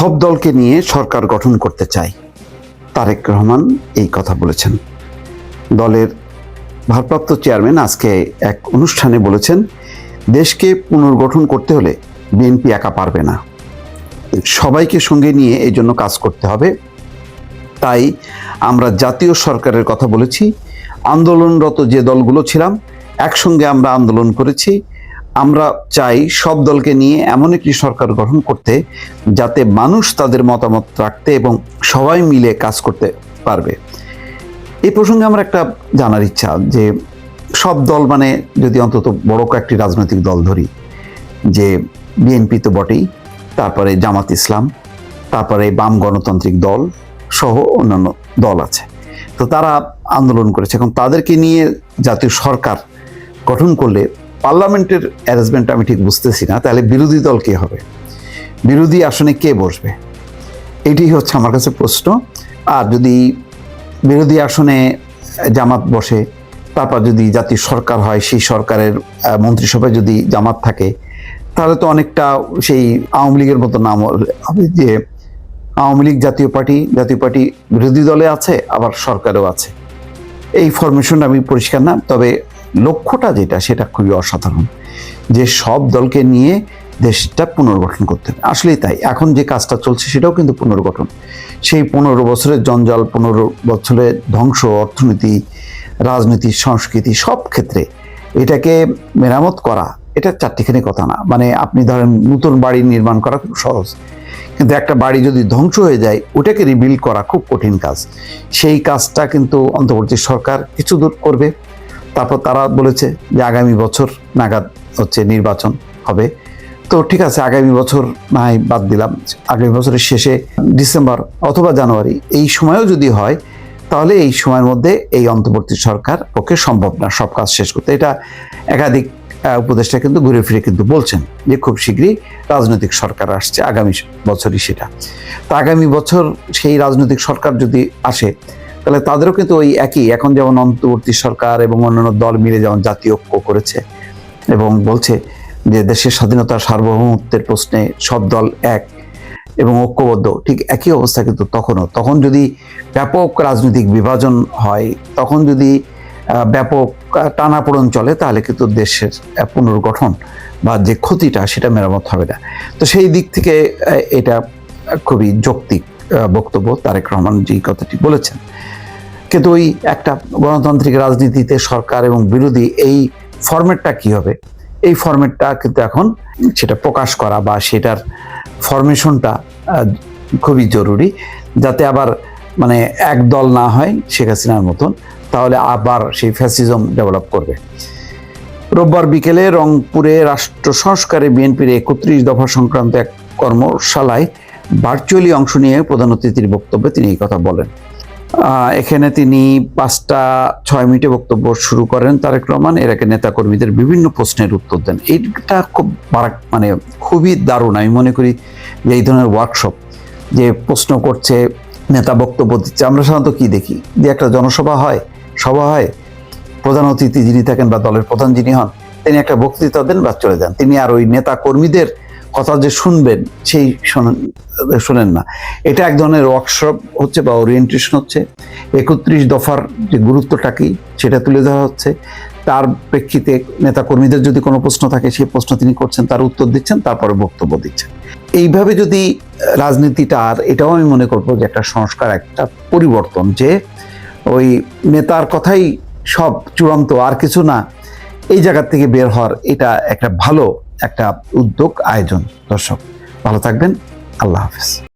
সব দলকে নিয়ে সরকার গঠন করতে চাই তারেক রহমান এই কথা বলেছেন। দলের ভারপ্রাপ্ত চেয়ারম্যান আজকে এক অনুষ্ঠানে বলেছেন, দেশকে পুনর্গঠন করতে হলে বিএনপি একা পারবে না। সবাইকে সঙ্গে নিয়ে এই জন্য কাজ করতে হবে। তাই আমরা জাতীয় সরকারের কথা বলেছি। আন্দোলনরত যে দলগুলো ছিলাম, একসঙ্গে আমরা আন্দোলন করেছি। আমরা চাই সব দলকে নিয়ে এমন একটি সরকার গঠন করতে, যাতে মানুষ তাদের মতামত রাখতে এবং সবাই মিলে কাজ করতে পারবে। এই প্রসঙ্গে আমার একটা জানার ইচ্ছা যে, সব দল মানে যদি অন্তত বড় কয়েকটি রাজনৈতিক দল ধরি, যে বিএনপি তো বটেই, তারপরে জামাত ইসলাম, তারপরে বাম গণতান্ত্রিক দল সহ অন্যান্য দল আছে। তো তারা আন্দোলন করেছে। এখন তাদেরকে নিয়ে জাতীয় সরকার গঠন করলে পার্লামেন্টের অ্যারেঞ্জমেন্ট আমি ঠিক বুঝতেছি না, তাহলে বিরোধী দল কে হবে? বিরোধী আসনে কে বসবে? এটি হচ্ছে আমার কাছে প্রশ্ন। আর যদি বিরোধী আসনে জামাত বসে, তারপর যদি জাতীয় সরকার হয়, সেই সরকারের মন্ত্রিসভায় যদি জামাত থাকে, তাহলে তো অনেকটা সেই আওয়ামী লীগের মতো নাম হবে যে আওয়ামী লীগ জাতীয় পার্টি জাতীয় পার্টি বিরোধী দলে আছে, আবার সরকারেও আছে। এই ফরমেশনটা আমি পরিষ্কার না, তবে লক্ষ্যটা যেটা, সেটা খুবই অসাধারণ যে সব দলকে নিয়ে দেশটা পুনর্গঠন করতে হবে। আসলেই তাই। এখন যে কাজটা চলছে, সেটাও কিন্তু পুনর্গঠন। সেই পনেরো বছরের জঞ্জাল, পনেরো বছরের ধ্বংস, অর্থনীতি, রাজনীতি, সংস্কৃতি, সব ক্ষেত্রে এটাকে মেরামত করা, এটা চারটিখানি কথা না। মানে আপনি ধরেন, নতুন বাড়ি নির্মাণ করা খুব সহজ। কিন্তু একটা বাড়ি যদি ধ্বংস হয়ে যায়, ওটাকে রিবিল্ড করা খুব কঠিন কাজ। সেই কাজটা কিন্তু অন্তর্বর্তী সরকার কিছু দূর করবে। তারপর তারা বলেছে যে আগামী বছর নাগাদ হচ্ছে নির্বাচন হবে। তো ঠিক আছে, আগামী বছর না হয় বাদ দিলাম। আগামী বছরের শেষে ডিসেম্বর অথবা জানুয়ারি এই সময়ও যদি হয়, তাহলে এই সময়ের মধ্যে এই অন্তর্বর্তী সরকার পক্ষে সম্ভব না সব কাজ শেষ করতে। এটা একাধিক উপদেষ্টা কিন্তু ঘুরে ফিরে কিন্তু বলছেন যে খুব শীঘ্রই রাজনৈতিক সরকার আসছে, আগামী বছরই সেটা। তো আগামী বছর সেই রাজনৈতিক সরকার যদি আসে তাহলে তাদেরও কিন্তু ওই একই। এখন যেমন অন্তর্বর্তী সরকার এবং অন্যান্য দল মিলে যেমন জাতীয় ঐক্য করেছে এবং বলছে যে দেশের স্বাধীনতা সার্বভৌমত্বের প্রশ্নে সব দল এক এবং ঐক্যবদ্ধ, ঠিক একই অবস্থা কিন্তু তখনও। তখন যদি ব্যাপক রাজনৈতিক বিভাজন হয়, তখন যদি ব্যাপক টানাপোড়ন চলে, তাহলে কিন্তু দেশের পুনর্গঠন বা যে ক্ষতিটা, সেটা মেরামত হবে না। তো সেই দিক থেকে এটা খুবই যৌক্তিক। বক্তব্য তারেক রহমান যে কথাটি বলেছেন। কিন্তু ওই একটা গণতান্ত্রিক রাজনীতিতে সরকার এবং বিরোধী এই ফরম্যাটটা কি হবে? এই ফরম্যাটটা কিন্তু এখন সেটা প্রকাশ করা বা সেটার ফরমেশনটা খুবই জরুরি। যাতে আবার মানে এক দল না হয় শেখ হাসিনার মতন, তাহলে আবার সেই ফ্যাসিজম ডেভেলপ করবে। রোববার বিকেলে রংপুরে রাষ্ট্র সংস্কারে বিএনপির একত্রিশ দফা সংক্রান্ত এক কর্মশালায় ভার্চুয়ালি অংশ নিয়ে প্রধান অতিথির বক্তব্যে তিনি এই কথা বলেন। এখানে তিনি পাঁচটা ছয় মিনিটে বক্তব্য শুরু করেন তারেক রহমান। এর আগে নেতাকর্মীদের বিভিন্ন প্রশ্নের উত্তর দেন। এইটা খুব মানে খুবই দারুণ। আমি মনে করি যে এই ধরনের ওয়ার্কশপ যে প্রশ্ন করছে, নেতা বক্তব্য দিচ্ছে, আমরা সাধারণত কি দেখি? যে একটা জনসভা হয়, সভা হয়, প্রধান অতিথি যিনি থাকেন বা দলের প্রধান যিনি হন, তিনি একটা বক্তৃতা দেন বা চলে যান। তিনি আর ওই নেতা কর্মীদের কথা যে শুনবেন, সেই শোনেন না। এটা এক ধরনের ওয়ার্কশপ হচ্ছে বা ওরিয়েন্টেশন হচ্ছে। একত্রিশ দফার যে গুরুত্বটা কি, সেটা তুলে ধরা হচ্ছে। তার প্রেক্ষিতে নেতা কর্মীদের যদি কোনো প্রশ্ন থাকে, সেই প্রশ্ন তিনি করছেন, তার উত্তর দিচ্ছেন, তারপরে বক্তব্য দিচ্ছেন। এইভাবে যদি রাজনীতিটা, আর এটাও আমি মনে করব যে একটা সংস্কার, একটা পরিবর্তন, যে ওই নেতার কথাই সব চূড়ান্ত, আর কিছু না, এই জায়গার থেকে বের হওয়ার এটা একটা ভালো একটা উদ্যোগ আয়োজন। দর্শক ভালো থাকবেন। আল্লাহ হাফিজ।